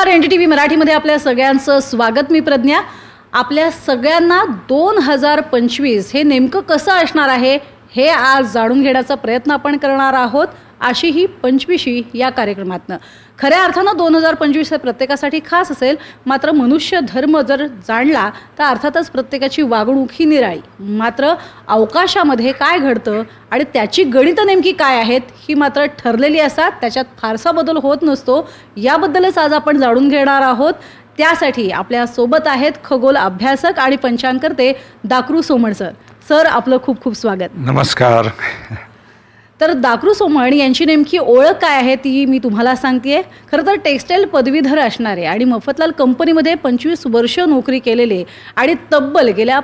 नमस्कार. N D T V मराठीमध्ये आपल्या सगळ्यांचं स्वागत मी प्रज्ञा. आपल्या सगळ्यांना दोन हजार पंचवीस हे नेमकं कसं असणार आहे हे आज जाणून घेण्याचा प्रयत्न आपण करणार आहोत. अशी ही पंचवीशी या कार्यक्रमातनं. खऱ्या अर्थानं दोन हजार पंचवीस हे प्रत्येकासाठी खास असेल मात्र मनुष्य धर्म जर जाणला तर अर्थातच प्रत्येकाची वागणूक ही निराळी. मात्र अवकाशामध्ये काय घडतं आणि त्याची गणितं नेमकी काय आहेत ही मात्र ठरलेली असतात. त्याच्यात फारसा बदल होत नसतो. याबद्दलच आज आपण जाणून घेणार आहोत. त्यासाठी आपल्यासोबत आहेत खगोल अभ्यासक आणि पंचांकर्ते दाकरू सोमण सर. सर आपलं खूप खूप स्वागत. नमस्कार. तर दाकरू सोमण यांची नेमकी ओळख काय आहे ती मी तुम्हाला सांगते खरं तर टेक्स्टाईल पदवीधर असणारे आणि मफतलाल कंपनीमध्ये पंचवीस वर्ष नोकरी केलेले आणि तब्बल गेल्या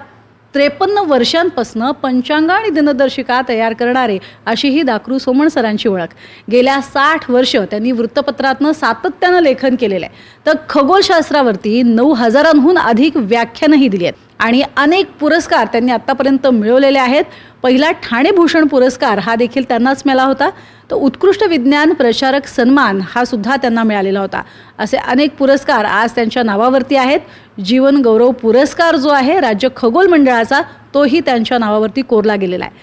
त्रेपन्न वर्षांपासनं पंचांग आणि दिनदर्शिका तयार करणारे अशी ही दाकरू सोमण सरांची ओळख. गेल्या साठ वर्ष त्यांनी वृत्तपत्रातनं सातत्यानं लेखन केलेलं आहे. तर खगोलशास्त्रावरती नऊ हजारांहून अधिक व्याख्यानंही दिली आहेत. आणि अनेक पुरस्कार त्यांनी आत्तापर्यंत मिळवलेले आहेत. पहिला ठाणे भूषण पुरस्कार हा देखील त्यांनाच मिळाला होता. तर उत्कृष्ट विज्ञान प्रचारक सन्मान हा सुद्धा त्यांना मिळालेला होता. असे अनेक पुरस्कार आज त्यांच्या नावावरती आहेत. जीवन गौरव पुरस्कार जो आहे राज्य खगोल मंडळाचा तोही त्यांच्या नावावरती कोरला गेलेला आहे.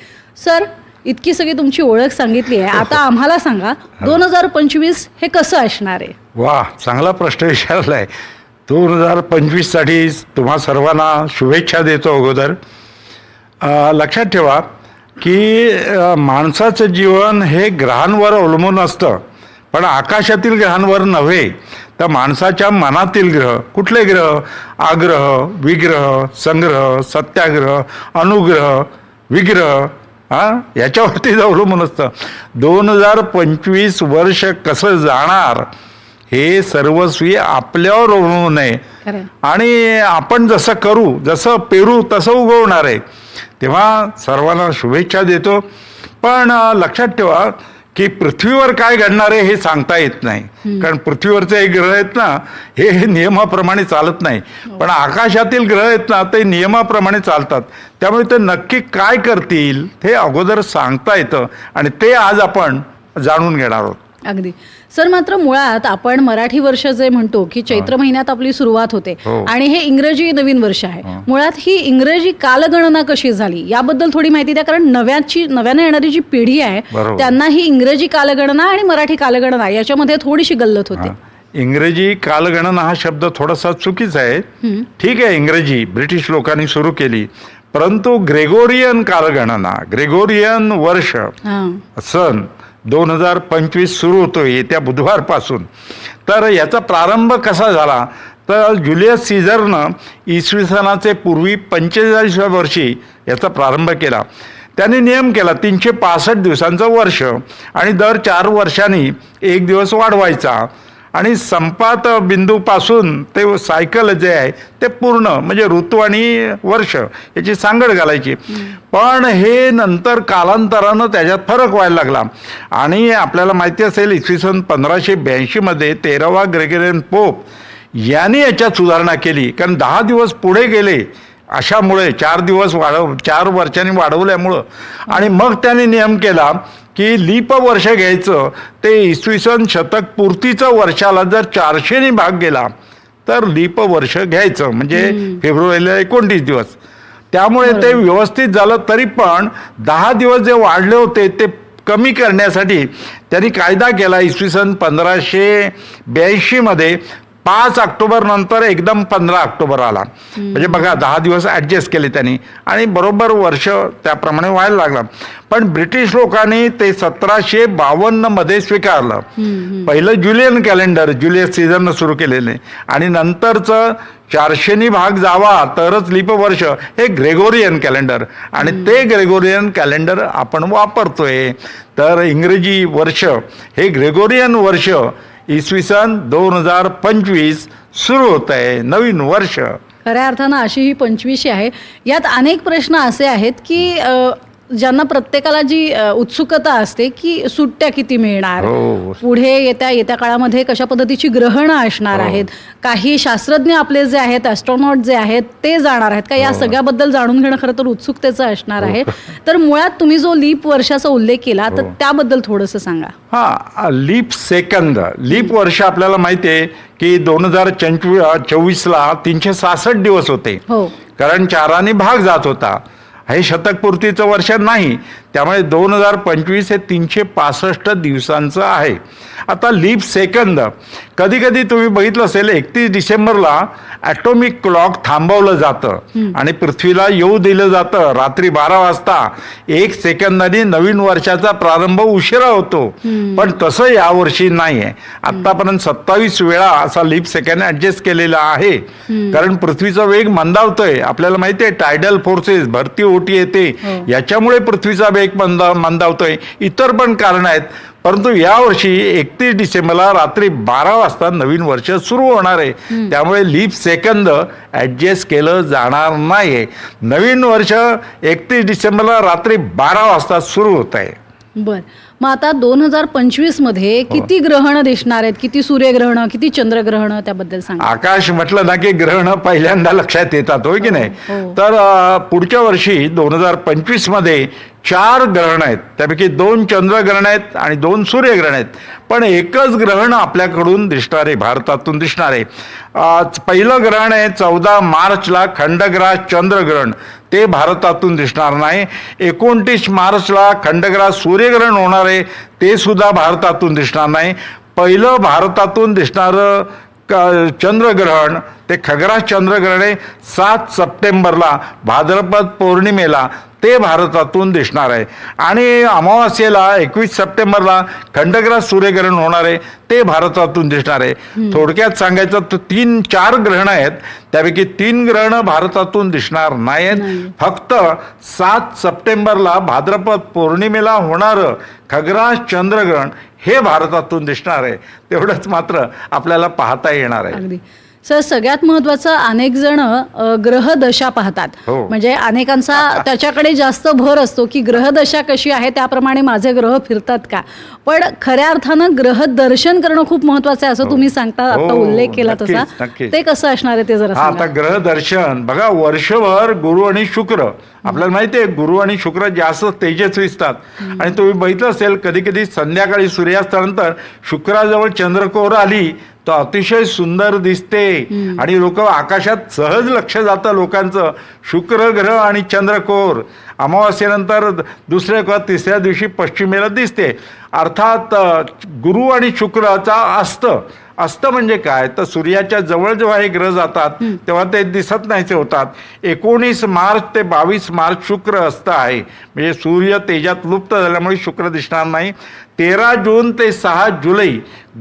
सर इतकी सगळी तुमची ओळख सांगितली आहे. आता आम्हाला सांगा दोन हजार पंचवीस हे कसं असणार आहे? वा चांगला प्रश्न विचारला आहे दोन हजार पंचवीससाठी तुम्हा सर्वांना शुभेच्छा देतो अगोदर. लक्षात ठेवा की माणसाचं जीवन हे ग्रहांवर अवलंबून असतं. पण आकाशातील ग्रहांवर नव्हे. तर माणसाच्या मनातील ग्रह कुठले ग्रह? आग्रह विग्रह संग्रह सत्याग्रह अनुग्रह विग्रह हा? याच्यावरतीच अवलंबून असतं. दोन हजार पंचवीस वर्ष कसं जाणार हे सर्वस्वी आपल्यावर अवलंबून आहे. आणि आपण जसं करू जसं पेरू तसं उगवणार आहे. तेव्हा सर्वांना शुभेच्छा देतो. पण लक्षात ठेवा की पृथ्वीवर काय घडणार आहे हे सांगता येत नाही. कारण पृथ्वीवरचे हे ग्रह आहेत ना हे हे नियमाप्रमाणे चालत नाही. पण आकाशातील ग्रह आहेत ना ते नियमाप्रमाणे चालतात. त्यामुळे ते नक्की काय करतील हे अगोदर सांगता येतं. आणि ते आज आपण जाणून घेणार आहोत. अगदी सर मात्र मुळात आपण मराठी वर्ष जे म्हणतो की चैत्र महिन्यात आपली सुरुवात होते हो. आणि हे इंग्रजी नवीन वर्ष आहे हो. मुळात ही इंग्रजी कालगणना कशी झाली याबद्दल थोडी माहिती द्या कारण नव्याची नव्याने येणारी जी पिढी आहे बरोबर. त्यांना ही इंग्रजी कालगणना आणि मराठी कालगणना याच्यामध्ये थोडीशी गल्लत होते. इंग्रजी कालगणना हा शब्द थोडासा चुकीचा आहे. ठीक आहे इंग्रजी ब्रिटिश लोकांनी सुरू केली परंतु ग्रेगोरियन कालगणना ग्रेगोरियन वर्ष हा सन दोन हजार पंचवीस सुरू होतो येत्या बुधवारपासून. तर याचा प्रारंभ कसा झाला? तर जुलियस सीझरनं इसवी सनाचे पूर्वी पंचेचाळीसव्या वर्षी याचा प्रारंभ केला. त्यांनी नियम केला तीनशे पासष्ट दिवसांचं वर्ष आणि दर चार वर्षांनी एक दिवस वाढवायचा. आणि संपात बिंदूपासून ते सायकल जे आहे ते पूर्ण म्हणजे ऋतू आणि वर्ष याची सांगड घालायची. पण हे नंतर कालांतरानं त्याच्यात फरक व्हायला लागला. आणि आपल्याला माहिती असेल इसवी सन पंधराशे ब्याऐंशीमध्ये तेरावा ग्रेगेरियन पोप यांनी याच्यात सुधारणा केली. कारण दहा दिवस पुढे गेले अशामुळे चार दिवस वाढव चार वर्षांनी वाढवल्यामुळं. आणि मग त्याने नियम केला की लीप वर्ष घ्यायचं ते इसवी सन शतक पूर्तीचं वर्षाला जर चारशेने भाग गेला तर लीप वर्ष घ्यायचं. म्हणजे फेब्रुवारीला एकोणतीस दिवस. त्यामुळे ते व्यवस्थित झालं तरी पण दहा दिवस जे वाढले होते ते कमी करण्यासाठी त्यांनी कायदा केला. इसवी सन पंधराशे ब्याऐंशीमध्ये पाच ऑक्टोबर नंतर एकदम पंधरा ऑक्टोबर आला. म्हणजे बघा दहा दिवस ॲडजस्ट केले त्यांनी. आणि बरोबर वर्ष त्याप्रमाणे व्हायला लागला. पण ब्रिटिश लोकांनी ते सतराशे बावन्नमध्ये स्वीकारलं. पहिलं जुलियन कॅलेंडर जुलियस सीझरनं सुरू केलेले. आणि नंतरचं चारशेनी भाग जावा तरच लीप वर्ष हे ग्रेगोरियन कॅलेंडर आणि ते ग्रेगोरियन कॅलेंडर आपण वापरतोय. तर इंग्रजी वर्ष हे ग्रेगोरियन वर्ष इसवी सन दोन हजार पंचवीस सुरू होत आहे नवीन वर्ष. खऱ्या अर्थानं अशी ही पंचवीशी आहे. यात अनेक प्रश्न असे आहेत की ज्यांना प्रत्येकाला जी अ, उत्सुकता असते की सुट्ट्या किती मिळणार हो. पुढे येत्या येत्या काळामध्ये कशा पद्धतीची ग्रहणं असणार हो. आहेत काही शास्त्रज्ञ आपले जे आहेत ॲस्ट्रॉनॉट जे आहेत ते जाणार आहेत का या हो. सगळ्याबद्दल जाणून घेणं खरं तर उत्सुकतेचं असणार आहे तर मुळात तुम्ही जो लीप वर्षाचा उल्लेख केला तर हो. त्याबद्दल थोडंसं सांगा हा लीप सेकंद लीप वर्ष आपल्याला माहिती आहे की दोन हजार चोवीसला तीनशे सहासष्ट दिवस होते हो कारण चाराने भाग जात होता हे शतकपूर्तीचं वर्ष नाही त्यामुळे दोन हजार पंचवीस हे तीनशे पासष्ट दिवसांचं आहे. आता लीप सेकंद कधी कधी तुम्ही बघितलं असेल एकतीस डिसेंबरला ॲटॉमिक क्लॉक थांबवलं जातं आणि पृथ्वीला येऊ दिलं जातं. रात्री बारा वाजता एक सेकंदाने नवीन वर्षाचा प्रारंभ उशिरा होतो. पण तसं यावर्षी नाही आहे आत्तापर्यंत सत्तावीस वेळा असा लीप सेकंड ॲडजस्ट केलेला आहे. कारण पृथ्वीचा वेग मंदावतोय. आपल्याला माहिती आहे टायडल फोर्सेस भरती ओटी येते. हो. याच्यामुळे पृथ्वीचा वेग मंदा मंदावतोय. इतर पण कारण आहेत. परंतु यावर्षी एकतीस डिसेंबरला रात्री बारा वाजता नवीन वर्ष सुरू होणार आहे. त्यामुळे लीप सेकंद ॲडजस्ट केलं जाणार नाही नवीन वर्ष एकतीस डिसेंबरला रात्री बारा वाजता सुरू होत आहे. बर. मग आता दोन हजार पंचवीसमध्ये हो. किती ग्रहणं दिसणार आहेत? किती सूर्यग्रहणं किती चंद्रग्रहणं त्याबद्दल सांगा. आकाश म्हटलं ना की ग्रहण पहिल्यांदा लक्षात येतात होय की नाही? हो. तर अ, पुढच्या वर्षी दोन हजार पंचवीसमध्ये चार ग्रहण आहेत. त्यापैकी दोन चंद्रग्रहण आहेत आणि दोन सूर्यग्रहण आहेत. पण एकच ग्रहण आपल्याकडून दिसणार आहे भारतातून दिसणार आहे. पहिलं ग्रहण आहे चौदा मार्चला खंडग्रास चंद्रग्रहण. ते भारतातून दिसणार नाही. एकोणतीस मार्चला खंडग्रास सूर्यग्रहण होणार आहे. ते सुद्धा भारतातून दिसणार नाही. पहिलं भारतातून दिसणारं क चंद्रग्रहण ते खगरास चंद्रग्रहण सात सप्टेंबरला भाद्रपद पौर्णिमेला ते भारतातून दिसणार आहे. आणि अमावास्येला एकवीस सप्टेंबरला खंडग्रास सूर्यग्रहण होणार आहे. ते भारतातून दिसणार आहे. थोडक्यात सांगायचं तर तीन चार ग्रहणं आहेत. त्यापैकी तीन ग्रहणं भारतातून दिसणार नाही आहेत नाही. फक्त सात सप्टेंबरला भाद्रपद पौर्णिमेला होणारं खगरास चंद्रग्रहण हे भारतातून दिसणार आहे. तेवढंच मात्र आपल्याला पाहता येणार आहे. सर सगळ्यात महत्वाचं अनेक जण ग्रहदशा पाहतात. हो. म्हणजे अनेकांचा त्याच्याकडे जास्त भर असतो की ग्रहदशा कशी आहे त्याप्रमाणे माझे ग्रह फिरतात का? पण खऱ्या अर्थानं ग्रह दर्शन करणं खूप महत्वाचं आहे असं तुम्ही सांगता आता हो, उल्लेख केला तसा. ते कसं असणार आहे ते जरा हा आता सांगा. ग्रह दर्शन बघा वर्षभर गुरु आणि शुक्र. आपल्याला माहिती आहे गुरु आणि शुक्र जास्त तेजस्वी असतात आणि तुम्ही बघितलं असेल कधी कधी संध्याकाळी सूर्यास्तानंतर शुक्राजवळ चंद्रकोर आली तर अतिशय सुंदर दिसते. आणि लोक आकाशात सहज लक्ष जातं लोकांचं. शुक्र ग्रह आणि चंद्रकोर अमावास्येनंतर दुसऱ्या किंवा तिसऱ्या दिवशी पश्चिमेला दिसते. अर्थात गुरु आणि शुक्राचा अस्त. अस्त म्हणजे काय? तर सूर्याच्या जवळ जेव्हा हे ग्रह जातात तेव्हा ते दिसत नाहीसे होतात. एकोणीस मार्च ते बावीस मार्च शुक्र अस्त आहे. म्हणजे सूर्य तेजात लुप्त झाल्यामुळे शुक्र दिसणार नाही. तेरा जून ते सहा जुलै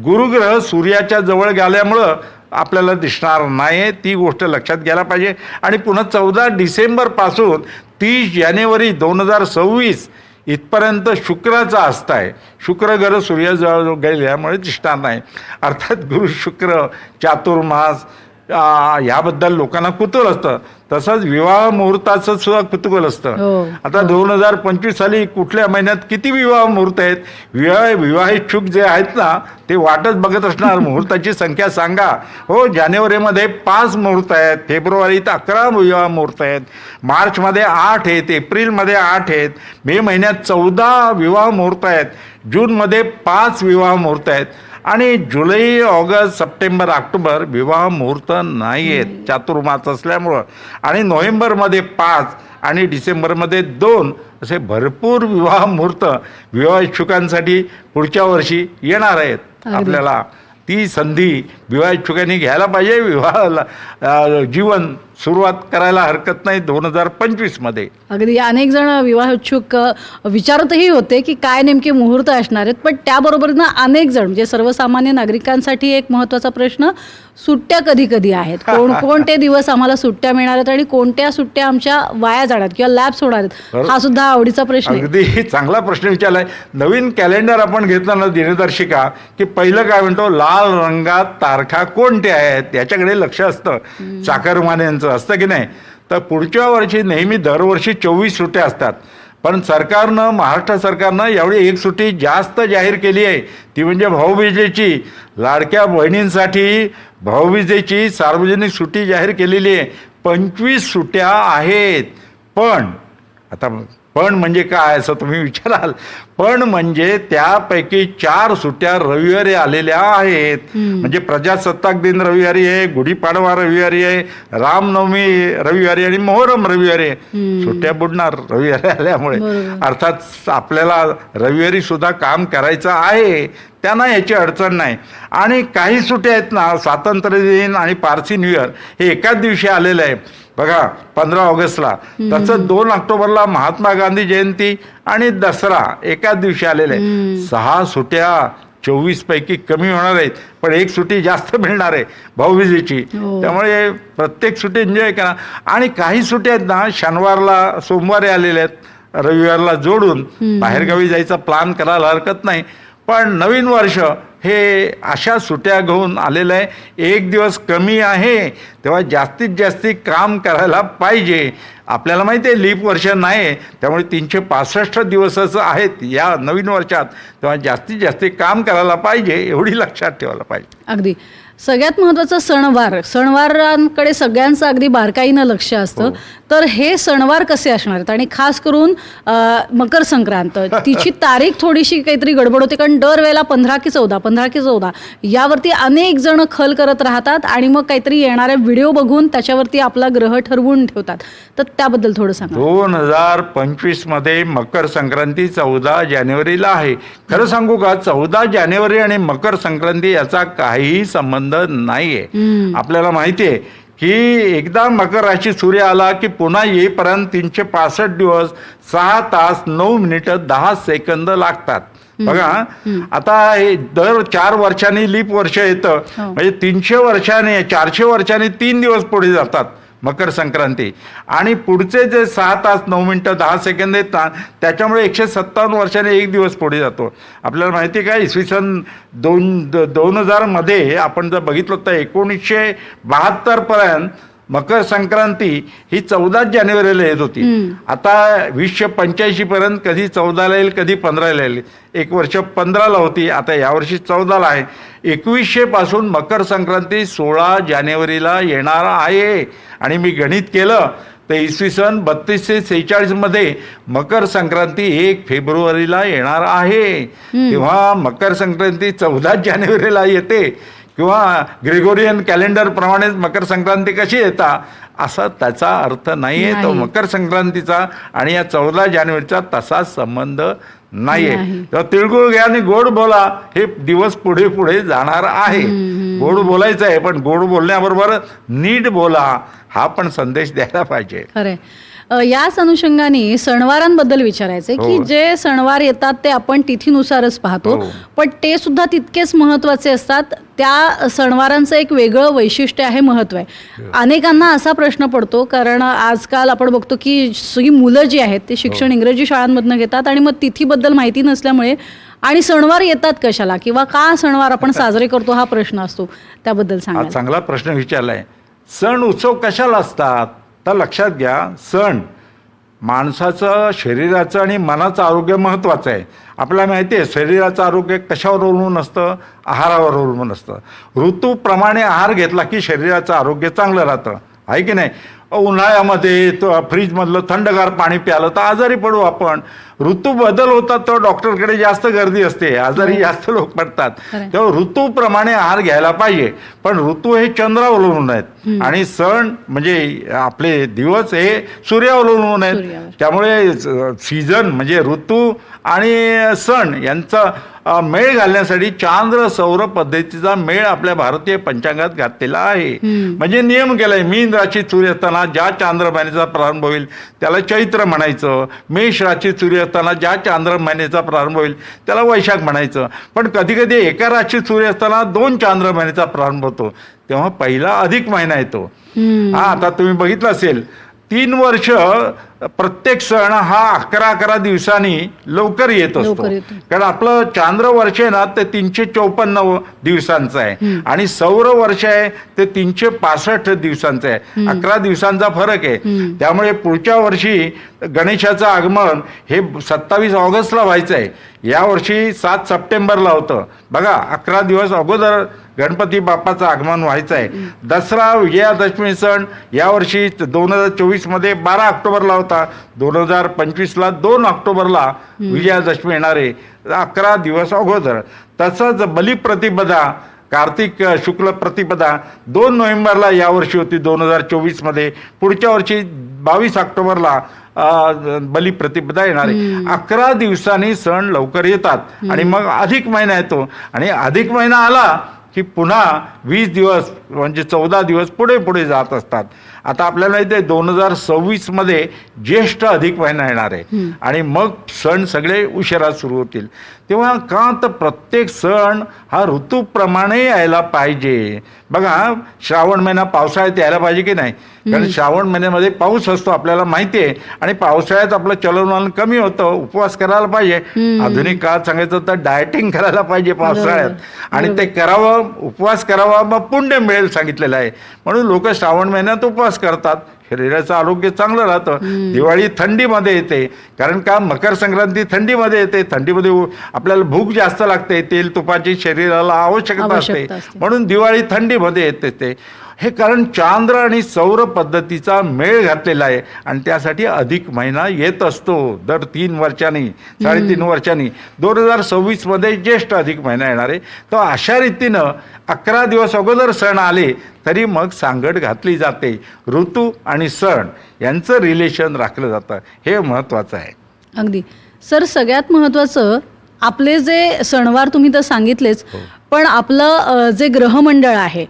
गुरुग्रह सूर्याच्या जवळ गेल्यामुळं आपल्याला दिसणार नाही. ती गोष्ट लक्षात घ्यायला पाहिजे. आणि पुन्हा चौदा डिसेंबरपासून तीस जानेवारी दोन हजार सव्वीस इथपर्यंत शुक्राचा हस्त आहे. शुक्र ग्रह सूर्याजवळ गेल्यामुळे दिसणार नाही. अर्थात गुरु शुक्र चातुर्मास आ, याबद्दल लोकांना कुतूहल असतं. तसंच विवाह मुहूर्ताचं सुद्धा कुतूहल असतं. हो. आता दोन हजार पंचवीस साली कुठल्या महिन्यात किती विवाह मुहूर्त आहेत? विवाह विवाहित जे आहेत ना ते वाटच बघत असणार. मुहूर्ताची संख्या सांगा. हो जानेवारीमध्ये पाच मुहूर्त आहेत. फेब्रुवारीत अकरा विवाह मुहूर्त आहेत. मार्चमध्ये आठ आहेत. एप्रिलमध्ये आठ आहेत. मे महिन्यात चौदा विवाह मुहूर्त आहेत. जूनमध्ये पाच विवाह मुहूर्त आहेत. आणि जुलै ऑगस्ट सप्टेंबर ऑक्टोबर विवाह मुहूर्त नाही आहेत चातुर्मास असल्यामुळं. आणि नोव्हेंबरमध्ये पाच आणि डिसेंबरमध्ये दोन असे भरपूर विवाह मुहूर्त विवाह इच्छुकांसाठी पुढच्या वर्षी येणार आहेत. आपल्याला ती संधी विवाह इच्छुकांनी घ्यायला पाहिजे. विवाहाला अ, जीवन सुरुवात करायला हरकत नाही दोन हजार पंचवीसमध्ये अगदी अनेक जण विवाह इच्छुक विचारतही होते की काय नेमके मुहूर्त असणार आहेत पण त्याबरोबरीनं अनेक जण म्हणजे सर्वसामान्य नागरिकांसाठी एक महत्त्वाचा प्रश्न सुट्ट्या कधी कधी आहेत. कोण कोणते दिवस आम्हाला सुट्ट्या मिळणार आहेत आणि कोणत्या सुट्ट्या आमच्या वाया जाणार किंवा लॅब्स होणार आहेत हा सुद्धा आवडीचा प्रश्न अगदी चांगला प्रश्न विचारलाय. नवीन कॅलेंडर आपण घेतलं ना दिनदर्शिका की पहिलं काय म्हणतो लाल रंगात तारखा कोणत्या आहेत याच्याकडे लक्ष असतं. चाकरमान्यांचं असतं की नाही? तर पुढच्या वर्षी नेहमी दरवर्षी चोवीस सुट्ट्या असतात. पण सरकारनं महाराष्ट्र सरकारनं यावेळी एक सुट्टी जास्त जाहीर केली आहे. ती म्हणजे भाऊबीजेची. लाडक्या बहिणींसाठी भाऊबीजेची सार्वजनिक सुट्टी जाहीर केलेली आहे. पंचवीस सुट्ट्या आहेत. पण आता पण म्हणजे काय असं तुम्ही विचाराल? पण म्हणजे त्यापैकी चार सुट्ट्या रविवारी आलेल्या आहेत. म्हणजे प्रजासत्ताक दिन रविवारी आहे गुढीपाडवा रविवारी आहे रामनवमी रविवारी आणि मोहरम रविवारी आहे. सुट्ट्या बुडणार रविवारी आल्यामुळे. अर्थात आपल्याला रविवारी सुद्धा काम करायचं आहे. त्यांना याची अडचण नाही. आणि काही सुट्ट्या आहेत ना स्वातंत्र्य दिन आणि पारसी न्यू इयर हे एकाच दिवशी आलेलं आहे. बघा पंधरा ऑगस्टला. तसं दोन ऑक्टोबरला महात्मा गांधी जयंती आणि दसरा एकाच दिवशी आलेले आहे. सहा सुट्ट्या चोवीस पैकी कमी होणार आहेत पण एक सुट्टी जास्त मिळणार आहे भाऊबीजेची. हो. त्यामुळे प्रत्येक सुट्टी एन्जॉय करा. आणि काही सुट्ट्या आहेत ना शनिवारला सोमवारी आलेल्या आहेत. रविवारला जोडून बाहेरगावी जायचा प्लॅन करायला हरकत नाही. पण नवीन वर्ष हे अशा सुट्या घेऊन आलेलं आहे. एक दिवस कमी आहे तेव्हा जास्तीत जास्ती काम करायला पाहिजे. आपल्याला माहिती आहे लीप वर्ष नाही त्यामुळे तीनशे पासष्ट दिवसच आहेत या नवीन वर्षात. तेव्हा जास्तीत जास्ती काम करायला पाहिजे एवढी लक्षात ठेवायला पाहिजे. अगदी. सगळ्यात महत्त्वाचं सणवार. सणवारांकडे सगळ्यांचं अगदी बारकाईनं लक्ष असतं. तर हे सणवार कसे असणार आहेत? आणि खास करून अ, मकर संक्रांत. तिची तारीख थोडीशी काहीतरी गडबड होते कारण दरवेळेला पंधरा की चौदा पंधरा की चौदा यावरती अनेक जण खल करत राहतात आणि मग काहीतरी येणारे व्हिडिओ बघून त्याच्यावरती आपला ग्रह ठरवून ठेवतात. तर त्याबद्दल थोडं सांगा. दोन हजार पंचवीसमध्ये मकर संक्रांती चौदा जानेवारीला आहे. खरं सांगू का? चौदा जानेवारी आणि मकर संक्रांती याचा काहीही संबंध नाही आहे आपल्याला माहिती आहे की एकदा मकर राशी सूर्य आला की पुन्हा येईपर्यंत तीनशे पासष्ट दिवस सहा तास नऊ मिनिटं दहा सेकंद लागतात. बघा आता हे दर चार वर्षांनी लीप वर्ष येतं. हो. म्हणजे तीनशे वर्षांनी चारशे वर्षांनी तीन दिवस पुढे जातात. मकर संक्रांती. आणि पुढचे जे सहा तास नऊ मिनटं दहा सेकंद आहेत ना त्याच्यामुळे एकशे सत्तावन्न वर्षाने एक दिवस पुढे जातो. आपल्याला माहिती आहे का इसवी सन दोन द- दोन हजारमध्ये आपण जर बघितलं तर एकोणीसशे बहात्तरपर्यंत मकर संक्रांती ही चौदा जानेवारीला येत होती. आता वीसशे पंच्याऐंशी पर्यंत कधी चौदाला येईल कधी पंधराला येईल. एक वर्ष पंधराला होती आता यावर्षी चौदाला आहे. एकवीसशे पासून मकर संक्रांती सोळा जानेवारीला येणार आहे. आणि मी गणित केलं तर इसवी सन बत्तीसशे सेहेचाळीसमध्ये मकर संक्रांती एक फेब्रुवारीला येणार आहे. तेव्हा मकर संक्रांती चौदा जानेवारीला येते. किंवा ग्रेगोरियन कॅलेंडर प्रमाणेच मकर संक्रांती कशी येता असा त्याचा अर्थ नाही आहे तो. मकर संक्रांतीचा आणि या चौदा जानेवारीचा तसा संबंध नाही. आहे. तेव्हा तिळगुळ घ्या आणि गोड बोला. हे दिवस पुढे पुढे जाणार आहे. गोड बोलायचं आहे पण गोड बोलण्याबरोबर नीट बोला. हा पण संदेश द्यायला पाहिजे. याच अनुषंगाने सणवारांबद्दल विचारायचंय की हो. जे सणवार येतात ते आपण तिथीनुसारच पाहतो हो. पण ते सुद्धा तितकेच महत्त्वाचे असतात. त्या सणवारांचं एक वेगळं वैशिष्ट्य आहे महत्त्व आहे. अनेकांना असा प्रश्न पडतो कारण आजकाल आपण बघतो की सगळी मुलं जी आहेत ते शिक्षण इंग्रजी शाळांमधनं घेतात आणि मग तिथीबद्दल माहिती नसल्यामुळे आणि सणवार येतात कशाला किंवा का सणवार आपण साजरे करतो हा प्रश्न असतो. त्याबद्दल हा सांगा चांगला प्रश्न विचारलाय. सण उत्सव कशाला असतात? तर लक्षात घ्या सण माणसाचं शरीराचं आणि मनाचं आरोग्य महत्त्वाचं आहे. आपल्याला माहिती आहे शरीराचं आरोग्य कशावर अवलंबून असतं? आहारावर अवलंबून असतं. ऋतूप्रमाणे आहार घेतला की शरीराचं आरोग्य चांगलं राहतं. आहे की नाही? उन्हाळ्यामध्ये फ्रीजमधलं थंडगार पाणी प्यालं तर आजारी पडू आपण. ऋतू बदल होतात तर डॉक्टरकडे जास्त गर्दी असते. आजारी जास्त लोक पडतात. तेव्हा ऋतूप्रमाणे आहार घ्यायला पाहिजे. पण ऋतू हे चंद्रावर अवलंबून आहेत आणि सण म्हणजे आपले दिवस हे सूर्यावर अवलंबून आहेत. त्यामुळे सीझन म्हणजे ऋतू आणि सण यांचा मेळ घालण्यासाठी चांद्र सौर पद्धतीचा मेळ आपल्या भारतीय पंचांगात घातलेला आहे. म्हणजे नियम केलाय मीन राशीत सूर्य असताना ज्या चांद्र महिन्याचा प्रारंभ होईल त्याला चैत्र म्हणायचं. मेष राशीत सूर्य असताना ज्या चांद्र महिन्याचा प्रारंभ होईल त्याला वैशाख म्हणायचं. पण कधी कधी एका राशीत सूर्य असताना दोन चांद्र महिन्याचा प्रारंभ होतो. तेव्हा पहिला अधिक महिना येतो. हा आता तुम्ही बघितलं असेल तीन वर्ष प्रत्येक सण हा अकरा अकरा दिवसांनी लवकर येत असतो. कारण आपलं चांद्र वर्ष आहे ना ते तीनशे चौपन्न दिवसांचं आहे. आणि सौर वर्ष आहे ते तीनशे पासष्ट दिवसांचं आहे. अकरा दिवसांचा फरक आहे. त्यामुळे पुढच्या वर्षी गणेशाचं आगमन हे सत्तावीस ऑगस्टला व्हायचं आहे. यावर्षी सात सप्टेंबरला होतं. बघा अकरा दिवस अगोदर गणपती बाप्पाचं आगमन व्हायचं आहे. दसरा विजयादशमी सण यावर्षी दोन हजार चोवीसमध्ये बारा ऑक्टोबरला होता. दोन हजार पंचवीसला दोन ऑक्टोबरला विजयादशमी येणार आहे अकरा दिवस अगोदर. तसंच बलिप्रतिपदा कार्तिक शुक्ल प्रतिपदा दोन नोव्हेंबरला यावर्षी होती दोन हजार चोवीसमध्ये. पुढच्या वर्षी बावीस ऑक्टोबरला बलिप्रतिपदा येणार. आहे अकरा दिवसांनी सण लवकर येतात. आणि मग अधिक महिना येतो. आणि अधिक महिना आला की पुन्हा वीस दिवस म्हणजे चौदा दिवस पुढे पुढे जात असतात. आता आपल्याला इथे दोन हजार सव्वीसमध्ये ज्येष्ठ अधिक महिना येणार आहे. आणि मग सण सगळे उशिरा सुरू होतील. तेव्हा का तर प्रत्येक सण हा ऋतूप्रमाणे यायला पाहिजे. बघा श्रावण महिना पावसाळ्यात यायला पाहिजे की नाही? कारण श्रावण महिन्यामध्ये पाऊस असतो आपल्याला माहिती आहे. आणि पावसाळ्यात आपलं चलनवलन कमी होतं उपवास करायला पाहिजे. आधुनिक काळात सांगायचं तर डायटिंग करायला पाहिजे पावसाळ्यात. आणि ते करावं उपवास करावा मग पुण्य मिळेल सांगितलेलं आहे. म्हणून लोक श्रावण महिन्यात उपवास करतात. शरीराचं आरोग्य चांगलं राहतं. दिवाळी थंडीमध्ये येते. कारण का? मकर संक्रांती थंडीमध्ये येते. थंडीमध्ये आपल्याला भूक जास्त लागते. तेल तुपाची शरीराला आवश्यकता असते. आवश्यकता असते. म्हणून दिवाळी थंडीमध्ये येते ते. हे कारण चांद्र आणि सौर पद्धतीचा मेळ घातलेला आहे आणि त्यासाठी अधिक महिना येत असतो. दर तीन वर्षांनी साडेतीन वर्षांनी. दोन हजार सव्वीसमध्ये ज्येष्ठ अधिक महिना येणार आहे. तर अशा रीतीनं अकरा दिवस अगोदर सण आले तरी मग सांगड घातली जाते. ऋतू आणि सण यांचं रिलेशन राखलं जातं. हे महत्त्वाचं आहे. अगदी. सर सगळ्यात महत्त्वाचं आपले जे सणवार तुम्ही तर सांगितलेच पण आपलं जे ग्रहमंडळ आहे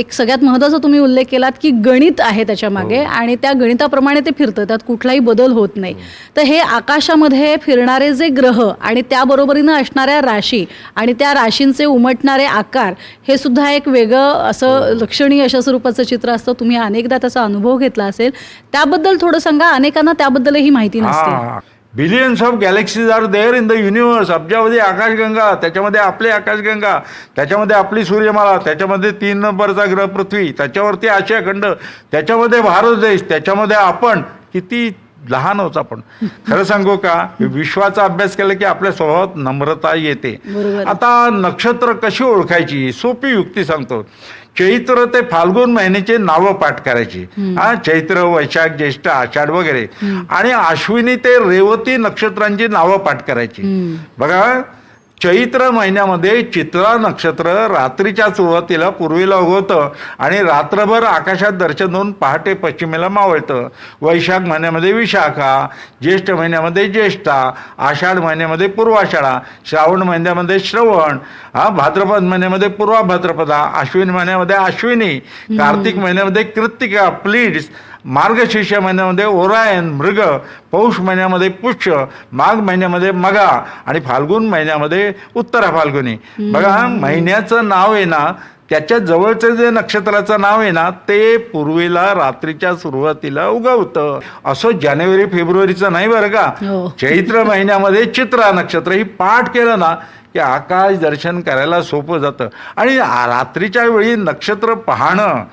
एक सगळ्यात महत्त्वाचा तुम्ही उल्लेख केलात की गणित आहे त्याच्यामागे आणि त्या गणिताप्रमाणे ते फिरतं त्यात कुठलाही बदल होत नाही. तर हे आकाशामध्ये फिरणारे जे ग्रह आणि त्याबरोबरीनं असणाऱ्या राशी आणि त्या राशींचे उमटणारे आकार हे सुद्धा एक वेगळं असं लक्षणीय अशा स्वरूपाचं चित्र असतं. तुम्ही अनेकदा त्याचा अनुभव घेतला असेल. त्याबद्दल थोडं सांगा. अनेकांना त्याबद्दलही माहिती नसते. Billions of galaxies are there in the universe अब्जावधी आकाशगंगा त्याच्यामध्ये आपली आकाशगंगा त्याच्यामध्ये आपली सूर्यमाला त्याच्यामध्ये तीन नंबरचा ग्रह पृथ्वी त्याच्यावरती आशिया खंड त्याच्यामध्ये भारत देश त्याच्यामध्ये आपण किती लहान होत आपण. खरं सांगू का विश्वाचा अभ्यास केला की आपल्या स्वभावात नम्रता येते. आता नक्षत्र कशी ओळखायची? सोपी युक्ती सांगतो. चैत्र ते फाल्गुन महिन्याचे नावं पाठ करायची. हा चैत्र वैशाख ज्येष्ठ आषाढ वगैरे. आणि अश्विनी ते रेवती नक्षत्रांची नावं पाठ करायची. बघा चैत्र महिन्यामध्ये चित्रा नक्षत्र रात्रीच्या सुरुवातीला पूर्वेला उगवतं आणि रात्रभर आकाशात दर्शन होऊन पहाटे पश्चिमेला मावळतं. वैशाख महिन्यामध्ये विशाखा ज्येष्ठ महिन्यामध्ये ज्येष्ठा आषाढ महिन्यामध्ये पूर्वाषाढा श्रावण महिन्यामध्ये श्रवण हा भाद्रपद महिन्यामध्ये पूर्वा भाद्रपदा अश्विन महिन्यामध्ये अश्विनी कार्तिक महिन्यामध्ये कृत्तिका प्लीड्स मार्गशीर्ष महिन्यामध्ये ओरायन मृग पौष महिन्यामध्ये पुष्य माघ महिन्यामध्ये मगा आणि फाल्गुन महिन्यामध्ये उत्तरा फाल्गुनी. बघा महिन्याचं नाव आहे ना त्याच्या जवळचं जे नक्षत्राचं नाव आहे ना ते पूर्वेला रात्रीच्या सुरुवातीला उगवतं. असं जानेवारी फेब्रुवारीचं नाही बरं का? हो. चैत्र महिन्यामध्ये चित्रा नक्षत्र ही पाठ केलं ना की आकाश दर्शन करायला सोपं जातं. आणि रात्रीच्या वेळी नक्षत्र पाहणं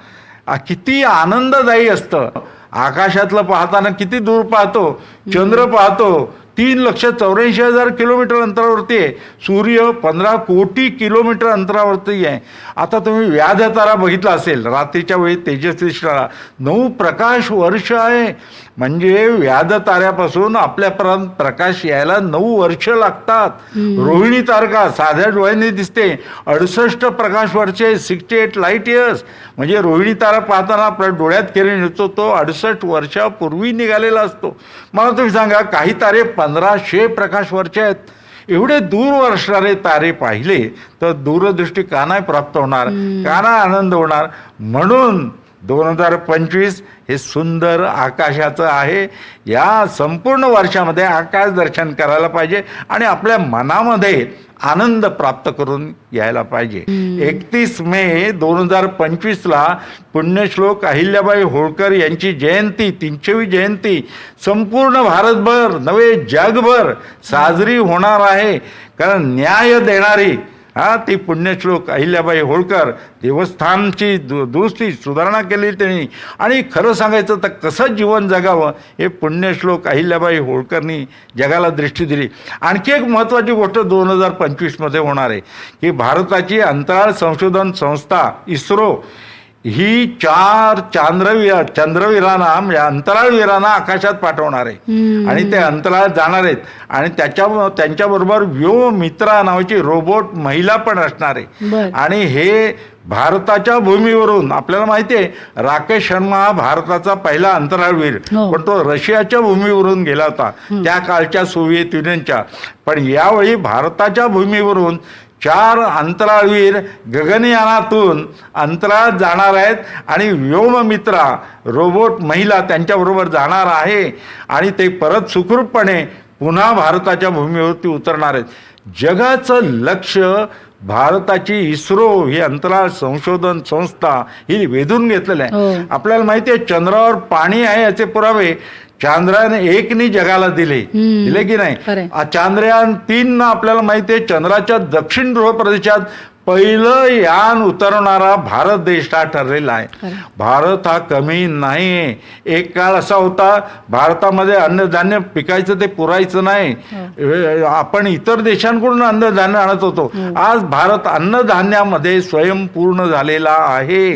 किती आनंददायी असतं. आकाशातलं पाहताना किती दूर पाहतो चंद्र पाहतो तीन लक्ष चौऱ्याऐंशी हजार किलोमीटर अंतरावरती आहे. सूर्य पंधरा कोटी किलोमीटर अंतरावरती आहे. आता तुम्ही व्याध तारा बघितला असेल रात्रीच्या वेळी तेजस्वी तारा नऊ प्रकाश वर्ष आहे. म्हणजे व्याध ताऱ्यापासून आपल्यापर्यंत प्रकाश यायला नऊ वर्ष लागतात. रोहिणी तारका साध्या डोळ्यांनी दिसते. अडुसष्ट प्रकाश वर्षे सिक्स्टी एट लाइट इयर्स म्हणजे रोहिणी तारा पाहताना आपल्या डोळ्यात किरण येतो तो अडुसष्ट वर्षापूर्वी निघालेला असतो. मला तुम्ही सांगा काही तारे पंधराशे प्रकाश वर्ष आहेत. एवढे दूर असणारे तारे पाहिले तर दूरदृष्टी का नाही प्राप्त होणार? का नाही आनंद होणार? म्हणून दोन हजार पंचवीस हे सुंदर आकाशाचं आहे. या संपूर्ण वर्षामध्ये आकाश दर्शन करायला पाहिजे आणि आपल्या मनामध्ये आनंद प्राप्त करून यायला पाहिजे. एकतीस मे दोन हजार पंचवीसला पुण्यश्लोक अहिल्याबाई होळकर यांची जयंती तीनशेवी जयंती संपूर्ण भारतभर नवे जगभर साजरी होणार आहे. कारण न्याय देणारी हा ती पुण्यश्लोक अहिल्याबाई होळकर देवस्थानची दु दुरुस्ती सुधारणा केली त्यांनी. आणि खरं सांगायचं तर कसं जीवन जगावं हे पुण्यश्लोक अहिल्याबाई होळकरनी जगाला दृष्टी दिली. आणखी एक महत्त्वाची गोष्ट दोन हजार पंचवीसमध्ये होणार आहे की भारताची अंतराळ संशोधन संस्था इस्रो ही चार चांद्रवीर चंद्रवीरांना म्हणजे अंतराळवीरांना आकाशात पाठवणार. आहे आणि ते अंतराळात जाणार आहेत. आणि त्याच्या त्यांच्याबरोबर व्योम मित्रा नावाची रोबोट महिला पण असणार. आहे आणि हे भारताच्या भूमीवरून आपल्याला माहिती आहे राकेश शर्मा हा भारताचा पहिला अंतराळवीर हो. पण तो रशियाच्या भूमीवरून गेला होता. त्या काळच्या सोव्हिएत युनियनच्या. पण यावेळी भारताच्या भूमीवरून चार अंतराळवीर गगनयानातून अंतराळात जाणार आहेत आणि व्योममित्रा रोबोट महिला त्यांच्याबरोबर जाणार आहे आणि ते परत सुखरूपपणे पुन्हा भारताच्या भूमीवरती उतरणार आहेत. जगाचं लक्ष भारताची इस्रो ही अंतराळ संशोधन संस्था ही वेधून घेतलेलं आहे. हो. आपल्याला माहिती आहे चंद्रावर पाणी आहे याचे पुरावे. चांद्रयान एकनी जगाला दिले. दिले की नाही? चांद्रयान तीन आपल्याला माहिती आहे चंद्राच्या दक्षिण ध्रुव प्रदेशात पहिलं यान उतरवणारा भारत देश हा ठरलेला आहे. भारत हा कमी नाही. एक काळ असा होता भारतामध्ये अन्नधान्य पिकायचं ते पुरायचं नाही. हे, आपण इतर देशांकडून अन्नधान्य आणत होतो. आज भारत अन्नधान्यामध्ये स्वयंपूर्ण झालेला आहे.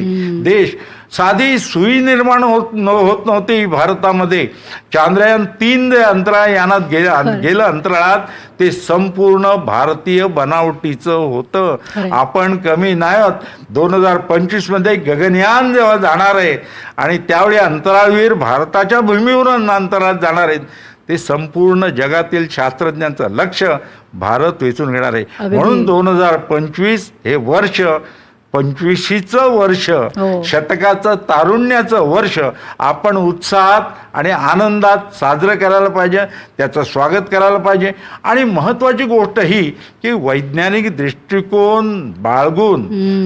देश साधी सुई निर्माण होत न होत नव्हती भारतामध्ये. चांद्रयान तीन जे अंतराळ यानात गे गेलं अंतराळात ते संपूर्ण भारतीय बनावटीचं होतं. आपण कमी नाही आहोत दोन हजार पंचवीसमध्ये गगनयान जेव्हा जाणार आहे आणि त्यावेळी अंतराळवीर भारताच्या भूमीवरून अंतराळात जाणार आहेत ते संपूर्ण जगातील शास्त्रज्ञांचं लक्ष भारत वेचून घेणार आहे. म्हणून दोन हजार पंचवीस हे वर्ष पंचवीशीचं वर्ष हो. शतकाचं तारुण्याचं वर्ष आपण उत्साहात आणि आनंदात साजरं करायला पाहिजे त्याचं स्वागत करायला पाहिजे. आणि महत्त्वाची गोष्ट ही की वैज्ञानिक दृष्टिकोन बाळगून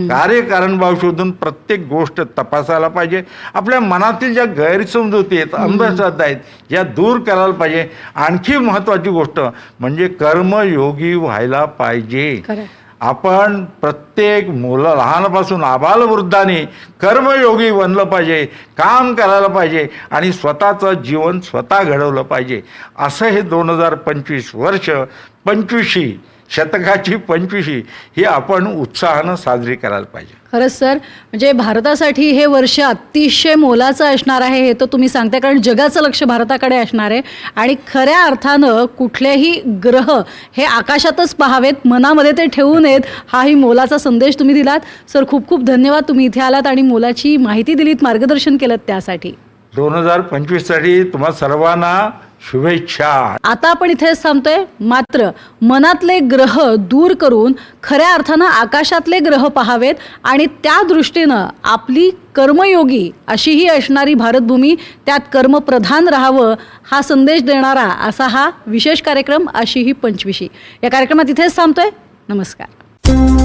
कार्यकारणभाव शोधून प्रत्येक गोष्ट तपासायला पाहिजे. आपल्या मनातील ज्या गैरसमजुती आहेत अंधश्रद्धा आहेत या दूर करायला पाहिजे. आणखी महत्त्वाची गोष्ट म्हणजे कर्मयोगी व्हायला पाहिजे. आपण प्रत्येक मुलं लहानपासून आबालवृद्धाने कर्मयोगी बनलं पाहिजे काम करायला पाहिजे आणि स्वतःचं जीवन स्वतः घडवलं पाहिजे. असं हे दोन हजार पंचवीस वर्ष पंचवीशी शतकाची पंचवीशी ही आपण उत्साहानं साजरी करायला पाहिजे. खरंच सर म्हणजे भारतासाठी हे वर्ष अतिशय मोलाचं असणार आहे हे तर तुम्ही सांगताय कारण जगाचं लक्ष भारताकडे असणार आहे. आणि खऱ्या अर्थानं कुठलेही ग्रह हे आकाशातच पाहावेत मनामध्ये ते ठेवू नयेत हाही मोलाचा संदेश तुम्ही दिलात. सर खूप खूप धन्यवाद तुम्ही इथे आलात आणि मोलाची माहिती दिलीत मार्गदर्शन केलं त्यासाठी. दोन हजार पंचवीससाठी तुम्हा सर्वांना शुभेच्छा. आता आपण इथेच थांबतोय. मात्र मनातले ग्रह दूर करून खऱ्या अर्थानं आकाशातले ग्रह पाहावेत आणि त्या दृष्टीनं आपली कर्मयोगी अशीही असणारी भारतभूमी त्यात कर्मप्रधान राहावं हा संदेश देणारा असा हा विशेष कार्यक्रम अशी ही पंचविशी. या कार्यक्रमात इथेच थांबतोय. नमस्कार.